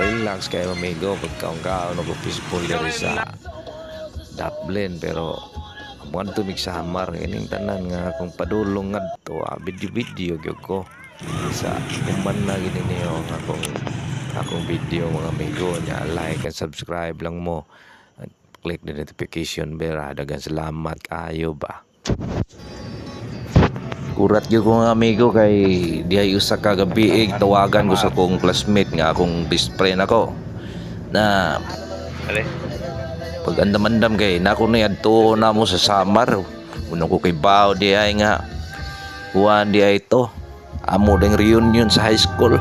relax kayo amigo pagkaon-kaon o peaceful diri sa Dublin pero Buwan to migsamar ining tanan nga akong padulong ngadto ah, video-video gyud ko sa kuman na gini niyo ang akong akong video mga amigo nya like and subscribe lang mo click the notification bell ah. dagan salamat kayo ba Kurat gyud ko nga amigo kay diay usa ka gabi tawagan ko sa akong classmate nga akong best friend ako. Na Ale? pag andam-andam kay nako na yadto na mo sa Samar. Unang ko kay Bao di ay nga kuan di ay to. Amo ding reunion sa high school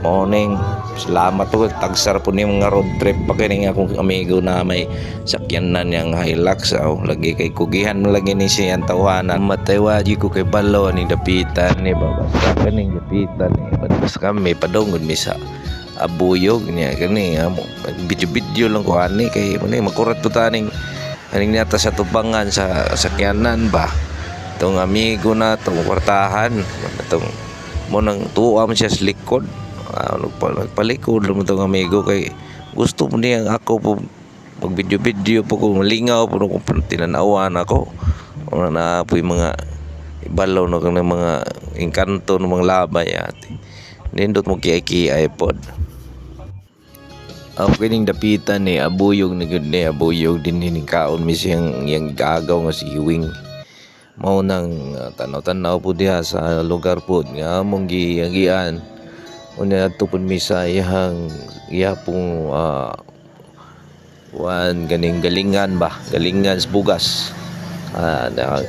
morning. Salamat po. Tagsar po ni mga road trip pa kini nga akong amigo na may sakyanan yang Hilux aw lagi kay kugihan mo lagi ni siyang tawanan. Mataywa di ko kay balo ni dapitan ni babasa kaning dapitan ni batas kami padungod mi sa abuyog niya. Kani amo video-video lang ko ani kay mani makurat to taning aning nata sa tubangan sa sakyanan ba? Itong amigo na itong kwartahan. Itong mo nang tuwa man siya sa likod ah, nagpa- nagpalikod lang itong amigo kay gusto mo niya ako po pag video-video po ko malingaw po kung tinanawan ako. Wala na po yung mga ibalaw na kang mga engkanto ng mga labay ate. Nindot mo kiyay-kiyay pod ang kining dapitan ni abuyog na gud ni abuyog din ni kaon mi siyang yang gagaw nga si Wing mao nang uh, tanaw-tanaw po diha sa lugar po. Nga among giyagian unya adto pud mi sa iyang iya pong uh, wan ganing galingan ba? Galingan sa bugas. Ah na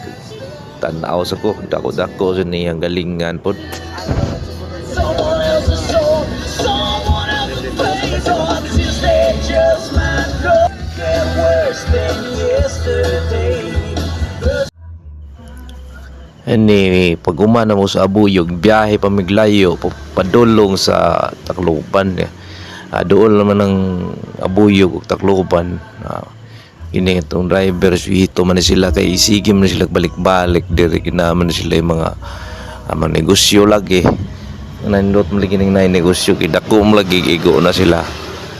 tanaw sa ko dako-dako sa niyang galingan pod Ani pag umana mo sa Abuyog, biyahe pa miglayo, pa- padulong sa Tacloban. Ah, doon naman ng Abuyog ug Tacloban. Ah, ini itong driver suhito man na sila kay isige man na sila balik-balik diri ginaman na sila yung mga mga negosyo lagi. Nandot mo lagi ng negosyo kay dako mo lagi igo na sila.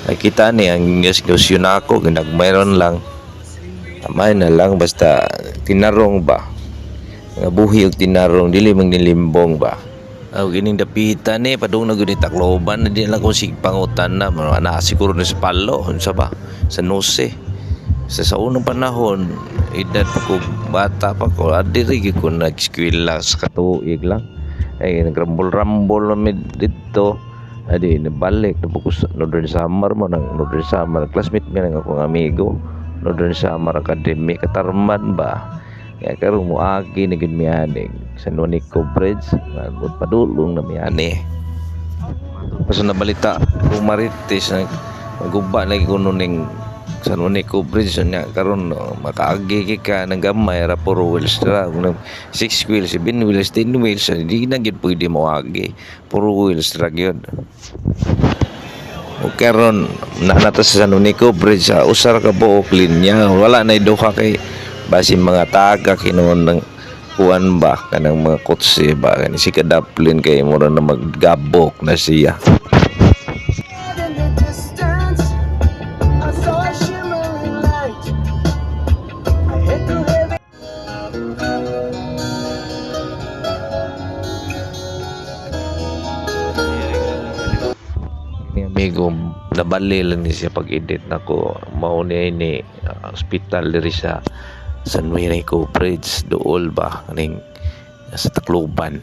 Ay kita ni ang negosyo na ako ginagmayron lang. Amay na lang basta tinarong ba nga buhi og tinarong dili mang nilimbong ba? Aw gining dapitan ni padung na gud ni Tacloban na di lang kung sig na mga ana siguro ni sa palo unsa ba? Sa nose. Sa sa unang panahon edad pa ko bata pa ko adiri gyud ko nag-eskwela sa katuig lang. Ay nagrambol-rambol mi dito. Adi nabalik na po ko sa Northern Summer mo nang Northern Summer classmate mi nang akong amigo. Northern Summer Academy katarman ba kaya karon mo agi na gid mianing sa Nonico Bridge magud padulong na miani. Basta nabalita kung marites na maguba lagi ko ning sa Nonico Bridge niya karon no, makaagi ka ng gamay ra puro wheels ra kung 6 wheels 7 wheels 10 wheels di na gid pwede mo agi. Puro wheels ra gyud. O karon na nato sa San Unico Bridge sa usar ka buok linya wala na duha kay basi mga taga kinuon ng kuan ba? Kanang mga kotse ba? Kani si kadaplin kay mura na maggabok na siya. Amigo nabali lang ni siya pag edit nako mao ni ni uh, hospital diri sa San Miguel Bridge dool ba kaning sa Tacloban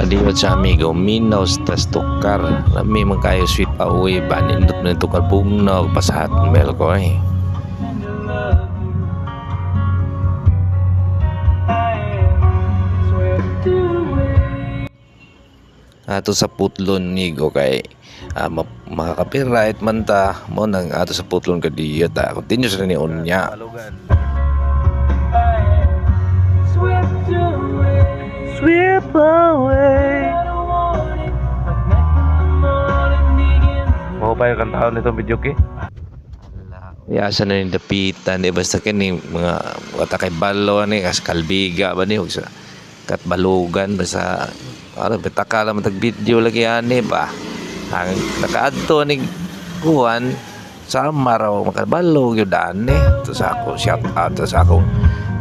Adiwat sa amigo, minaw sa tukar. Lami man kayo sweet pa uwi ba nindot na tukar pugnaw pasahat mel ko eh. Ato sa putlon nigo kay uh, makaka-copyright man ta mo nang ato sa putlon kadiyo ta continuous ra ni unya Sweep away. Mo pa yung kantaon nitong video ki? Yasa na ni dapitan di basta kini mga wata kay balo ni kas kalbiga ba ni ug sa kat balugan basta ano betaka lang matag video lagi ani ba? Ang nakaadto ni kuan sa maraw makabalog yun ani. To sa ako shout out to sa ako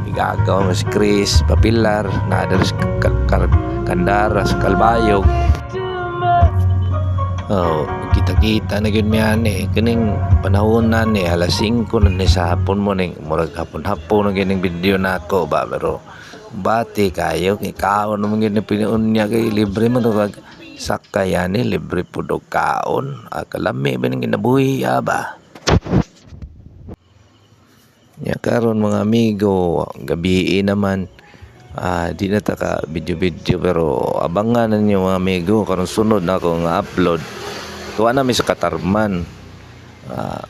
igagaw mo si Chris Papilar na Kal- Kandara sa Kalbayog Oh, kita-kita na gyud mi ani. Kining panahon na ni alas 5 na ni sa hapon mo ning murag hapon-hapon na gining video nako ba? Pero bati kayo ikaw naman gyud ni pinuon niya kay libre man to kag sakay ani libre pud og kaon ah, kalami ba ning ginabuhi ah, ba Ya karon mga amigo, gabi naman ah di na ta ka video-video pero abangan ninyo mga amigo karon sunod na ako nga upload. Tuwa na mi sa Katarman. Ah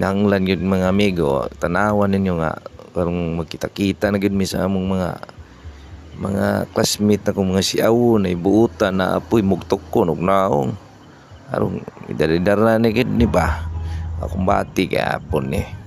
nanglan yun mga amigo, tanawan ninyo nga karong magkita-kita na gid mi sa among mga mga classmate na kong mga siaw na ibuutan na apoy mugtok ko og naong. Arong idalidara ni gid ni ba. Akong bati kay apon ni.